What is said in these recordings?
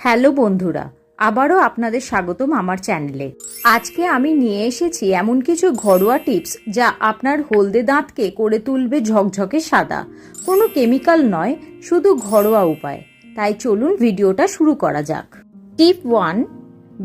Hello বন্ধুরা, আবারও আপনাদের স্বাগতম আমার চ্যানেলে। আজকে আমি নিয়ে এসেছি এমন কিছু ঘরোয়া টিপস যা আপনার হলদে দাঁতকে করে তুলবে ঝকঝকে সাদা। কোনো কেমিক্যাল নয়, শুধু ঘরোয়া উপায়। তাই চলুন ভিডিওটা শুরু করা যাক। টিপ ওয়ান,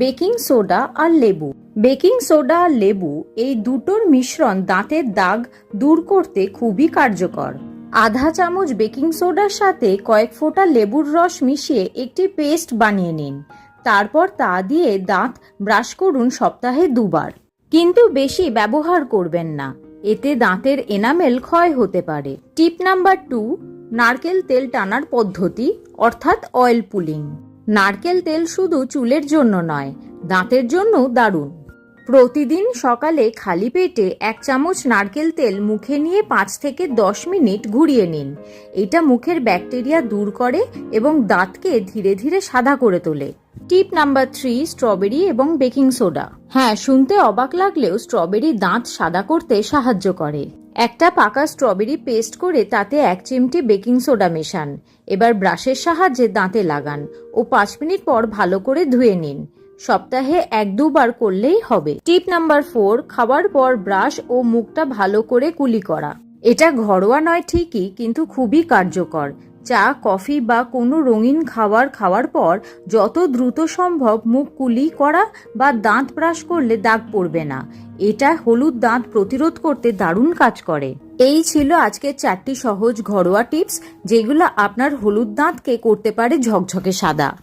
বেকিং সোডা আর লেবু। বেকিং সোডা আর লেবু এই দুটোর মিশ্রণ দাঁতের দাগ দূর করতে খুবই কার্যকর। আধা চামচ বেকিং সোডার সাথে কয়েক ফোঁটা লেবুর রস মিশিয়ে একটি পেস্ট বানিয়ে নিন। তারপর তা দিয়ে দাঁত ব্রাশ করুন সপ্তাহে দুবার। কিন্তু বেশি ব্যবহার করবেন না। এতে দাঁতের এনামেল ক্ষয় হতে পারে। টিপ নাম্বার টু, নারকেল তেল টানার পদ্ধতি, অর্থাৎ অয়েল পুলিং। নারকেল তেল শুধু চুলের জন্য নয়, দাঁতের জন্য দারুণ। প্রতিদিন সকালে খালি পেটে এক চামচ নারকেল তেল মুখে নিয়ে পাঁচ থেকে দশ মিনিট ঘুরিয়ে নিন। এটা মুখের ব্যাকটেরিয়া দূর করে এবং দাঁতকে ধীরে ধীরে সাদা করে তোলে। টিপ নাম্বার থ্রি, স্ট্রবেরি এবং বেকিং সোডা। হ্যাঁ শুনতে অবাক লাগলেও স্ট্রবেরি দাঁত সাদা করতে সাহায্য করে। একটা পাকা স্ট্রবেরি পেস্ট করে তাতে এক চিমটি বেকিং সোডা মেশান। এবার ব্রাশের সাহায্যে দাঁতে লাগান ও পাঁচ মিনিট পর ভালো করে ধুয়ে নিন। সপ্তাহে এক দুবার করলেই হবে। টিপ নাম্বার ফোর খাওয়ার পর ব্রাশ ও মুখটা ভালো করে কুলি করা। এটা ঘরোয়া নয় ঠিকই, কিন্তু খুবই কার্যকর। চা, কফি বা কোনো রঙিন খাবার খাওয়ার পর যত দ্রুত সম্ভব মুখ কুলি করা বা দাঁত ব্রাশ করলে দাগ পড়বে না। এটা হলুদ দাঁত প্রতিরোধ করতে দারুণ কাজ করে। এই ছিল আজকের চারটি সহজ ঘরোয়া টিপস, যেগুলো আপনার হলুদ দাঁতকে করতে পারে ঝকঝকে সাদা।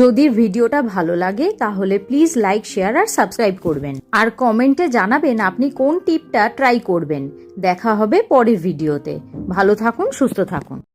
যদি ভিডিওটা ভালো লাগে, তাহলে প্লিজ লাইক শেয়ার আর সাবস্ক্রাইব করবেন। আর কমেন্টে জানাবেন আপনি কোন টিপটা ট্রাই করবেন। দেখা হবে পরের ভিডিওতে ভালো থাকুন, সুস্থ থাকুন।